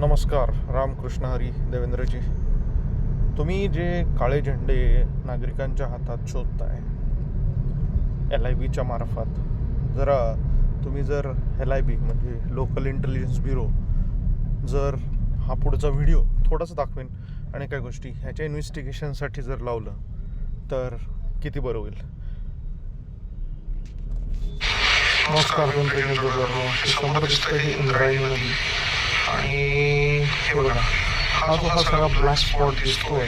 नमस्कार रामकृष्ण हरी देवेंद्रजी. तुम्ही जे काळे झेंडे नागरिकांच्या हातात शोधताय एल आय बीच्या मार्फत जरा तुम्ही जर एल आय बी म्हणजे लोकल इंटेलिजन्स ब्युरो जर हा पुढचा व्हिडिओ थोडासा दाखवेन आणि काय गोष्टी ह्याच्या इन्व्हेस्टिगेशनसाठी जर लावलं तर किती बरं होईल? नमस्कार ही इंद्रायणी. नदी आणि हे बघा हा जो हा सगळा ब्लॅक स्पॉट दिसतोय.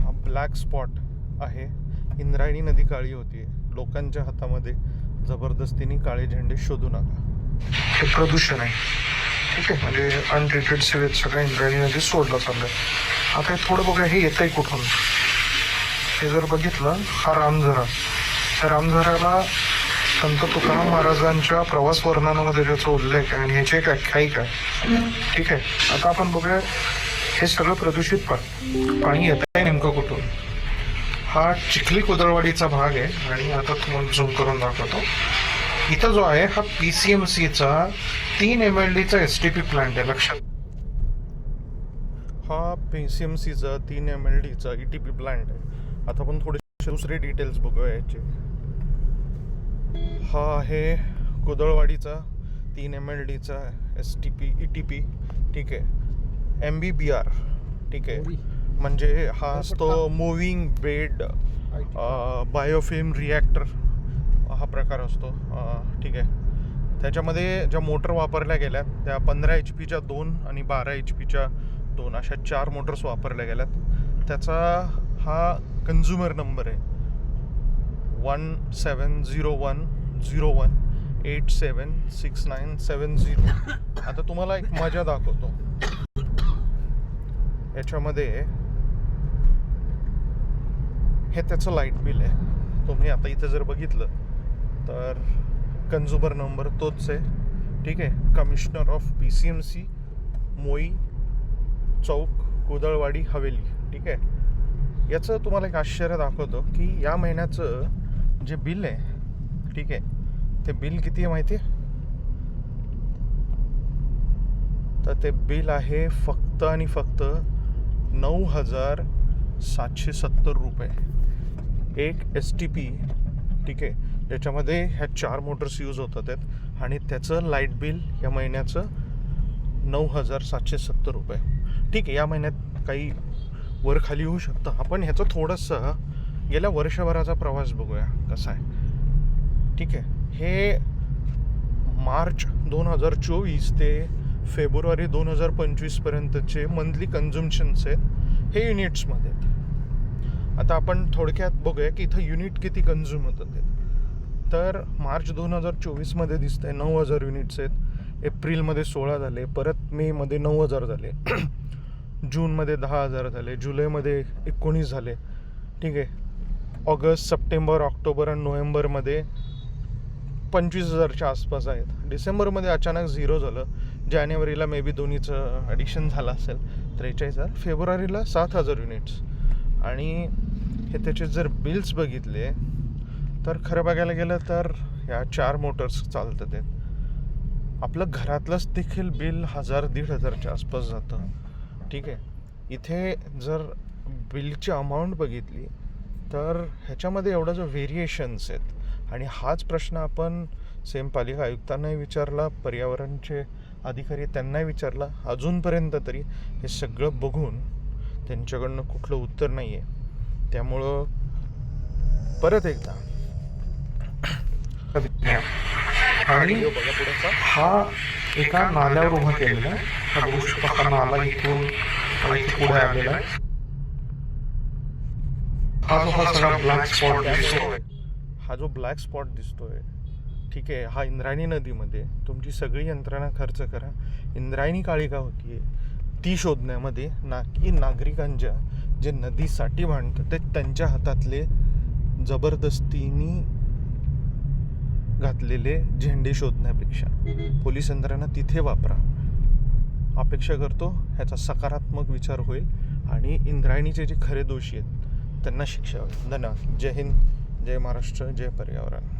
हा ब्लॅक स्पॉट आहे. इंद्रायणी नदी काळी होती. लोकांच्या हातामध्ये जबरदस्तीने काळे झेंडे शोधू नका. हे प्रदूषण आहे. ठीक आहे म्हणजे अनट्रीटेड सिवेज सगळ्या इंद्रायणी नदी सोडलं चाललंय. आता हे थोडं बघा हे येतंय कुठून? हे जर बघितलं हा रामझरा. त्या रामझऱ्याला संत तुकाराम महाराजांच्या प्रवास वर्णनामध्ये त्याचा उल्लेख आहे आणि ह्याची एक आख्यायिका आहे ठीक आहे. आता आपण बघूया. हे सगळं प्रदूषित पा- पाणी येत आहे नेमकं कुठून? हा चिखली कुदळवाडीचा भाग आहे आणि आता तुम्हाला झूम करून दाखवतो. इथं जो आहे हा पी सी एम सीचा तीन एम एल डीचा एस टी पी प्लांट आहे. लक्षात हा पी सी एम सीचा तीन एम एल डीचा ई टी पी प्लांट आहे. आता आपण थोडेसे दुसरे डिटेल्स बघूया याचे. हा आहे कुदळवाडीचा तीन एम एल डीचा S T P E T P ठीक आहे. एम बी बी आर ठीक आहे. म्हणजे हा असतो मुव्हिंग बेड बायोफिल्म रिॲक्टर हा प्रकार असतो. ठीक आहे. त्याच्यामध्ये ज्या मोटर वापरल्या गेल्यात त्या पंधरा एच पीच्या दोन आणि बारा एच पीच्या दोन अशा चार मोटर्स वापरल्या गेल्यात. त्याचा हा कन्झ्युमर नंबर आहे. One seven zero one zero one eight seven six nine seven zero आता तुम्हाला एक मजा दाखवतो. याच्यामध्ये हे त्याचं लाइट बिल आहे. तुम्ही आता इथं जर बघितलं तर कन्झ्युमर नंबर तोच आहे. ठीक आहे? Commissioner of P C M C Moi चौक कुदळवाडी हवेली. ठीक आहे? याचं तुम्हाला एक आश्चर्य दाखवतो की या महिन्याचं जे बिल आहे ठीक आहे ते बिल किती आहे माहिती? आहे तर ते बिल आहे फक्त आणि फक्त नऊ हजार सातशे सत्तर रुपये. एक एस टी पी ठीक आहे ज्याच्यामध्ये ह्या चार मोटर्स यूज होतात आहेत आणि त्याचं लाइट बिल या महिन्याचं नऊ हजार सातशे सत्तर रुपये. ठीक आहे या महिन्यात काही वर खाली होऊ शकतं आपण ह्याचं थोडंसं गेल्या वर्षभराचा प्रवास बघूया कसा आहे. ठीक आहे. हे मार्च दोन हजार चोवीस ते फेब्रुवारी दोन हजार पंचवीसपर्यंतचे मंथली कन्झम्पन्स आहेत. हे युनिट्समध्ये आहेत. आता आपण थोडक्यात बघूया की इथं युनिट किती कन्झ्युम होतात ते. तर मार्च दोन हजार चोवीसमध्ये दिसतं आहे नऊ हजार युनिट्स आहेत. एप्रिलमध्ये सोळा झाले. परत मेमध्ये नऊ हजार झाले. जूनमध्ये दहा हजार झाले. जुलैमध्ये एकोणीस झाले. ठीक आहे. ऑगस्ट सप्टेंबर ऑक्टोबर आणि नोव्हेंबरमध्ये पंचवीस हजारच्या आसपास आहेत. डिसेंबरमध्ये अचानक झिरो झालं. जानेवारीला मे बी दोन्हीचं ॲडिशन झालं असेल. त्रेचाळीस हजार फेब्रुवारीला सात हजार युनिट्स आणि हे त्याचे जर बिल्स बघितले तर खरं बघायला गेलं तर ह्या चार मोटर्स चालतात आहेत. आपलं घरातलंच देखील बिल हजार दीड हजारच्या आसपास जातं. ठीक आहे? इथे जर बिलची अमाऊंट बघितली तर ह्याच्यामध्ये एवढं जो व्हेरिएशन्स आहेत आणि हाच प्रश्न आपण सेम पालिका आयुक्तांनाही विचारला पर्यावरणचे अधिकारी त्यांनाही विचारला अजूनपर्यंत तरी हे सगळं बघून त्यांच्याकडनं कुठलं उत्तर नाही आहे त्यामुळं परत एकदा. आणि हा एका नाल्यावर उभा केलेला हा नाला इथून पुढे आलेला आहे. हा जो हा सगळा ब्लॅक स्पॉट दिसतोय. हा जो ब्लॅक स्पॉट दिसतोय. ठीक आहे हा इंद्रायणी नदीमध्ये तुमची सगळी यंत्रणा खर्च करा. इंद्रायणी काळिका होतीये. ती शोधण्यामध्ये ना की नागरिकांच्या जे नदीसाठी भांडतात ते त्यांच्या हातातले जबरदस्तीनी घातलेले झेंडे शोधण्यापेक्षा. पोलीस यंत्रणा तिथे वापरा. अपेक्षा करतो ह्याचा सकारात्मक विचार होईल आणि इंद्रायणीचे जे खरे दोषी आहेत त्यांना शिक्षा. होईल धन्यवाद. जय हिंद जय महाराष्ट्र जय पर्यावरण.